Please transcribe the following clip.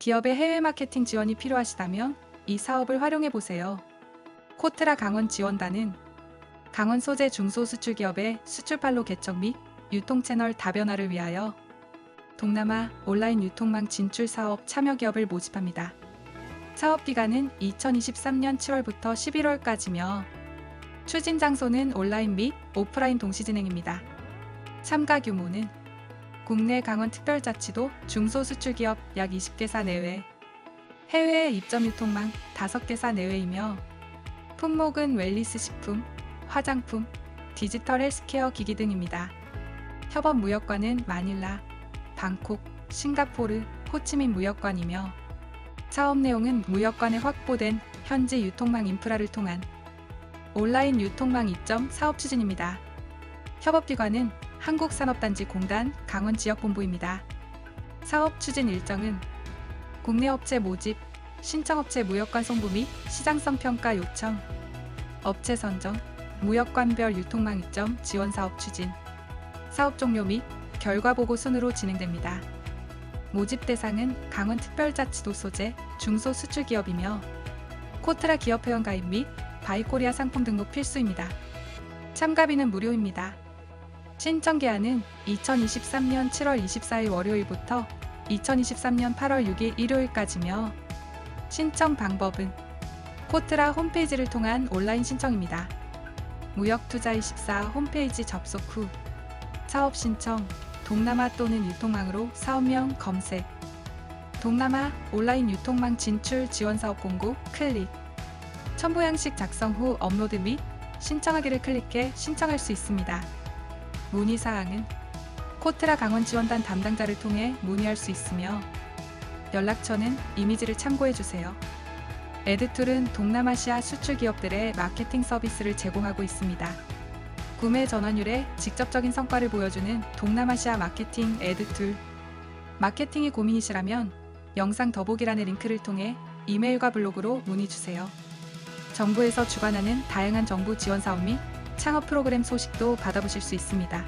기업의 해외 마케팅 지원이 필요하시다면 이 사업을 활용해 보세요. 코트라 강원 지원단은 강원 소재 중소 수출 기업의 수출 판로 개척 및 유통 채널 다변화를 위하여 동남아 온라인 유통망 진출 사업 참여 기업을 모집합니다. 사업 기간은 2023년 7월부터 11월까지며 추진 장소는 온라인 및 오프라인 동시 진행입니다. 참가 규모는 국내 강원 특별자치도 중소수출기업 약 20개사 내외, 해외 입점 유통망 5개사 내외이며 품목은 웰리스 식품, 화장품, 디지털 헬스케어 기기 등입니다. 협업 무역관은 마닐라, 방콕, 싱가포르, 호치민 무역관이며 사업 내용은 무역관에 확보된 현지 유통망 인프라를 통한 온라인 유통망 입점 사업 추진입니다. 협업기관은 한국산업단지 공단 강원지역본부입니다. 사업 추진 일정은 국내 업체 모집, 신청업체 무역관 송부 및 시장성 평가 요청, 업체 선정, 무역관별 유통망 입점 지원 사업 추진, 사업 종료 및 결과 보고 순으로 진행됩니다. 모집 대상은 강원특별자치도 소재 중소 수출 기업이며 코트라 기업 회원 가입 및 바이코리아 상품 등록 필수입니다. 참가비는 무료입니다. 신청 기한은 2023년 7월 24일 월요일부터 2023년 8월 6일 일요일까지며 신청 방법은 코트라 홈페이지를 통한 온라인 신청입니다. 무역투자24 홈페이지 접속 후 사업 신청, 동남아 또는 유통망으로 사업명 검색, 동남아 온라인 유통망 진출 지원 사업 공고 클릭, 첨부 양식 작성 후 업로드 및 신청하기를 클릭해 신청할 수 있습니다. 문의 사항은 코트라 강원 지원단 담당자를 통해 문의할 수 있으며 연락처는 이미지를 참고해 주세요. 에드툴은 동남아시아 수출 기업들의 마케팅 서비스를 제공하고 있습니다. 구매 전환율에 직접적인 성과를 보여주는 동남아시아 마케팅 에드툴. 마케팅이 고민이시라면 영상 더보기란의 링크를 통해 이메일과 블로그로 문의 주세요. 정부에서 주관하는 다양한 정부 지원 사업 및 창업 프로그램 소식도 받아보실 수 있습니다.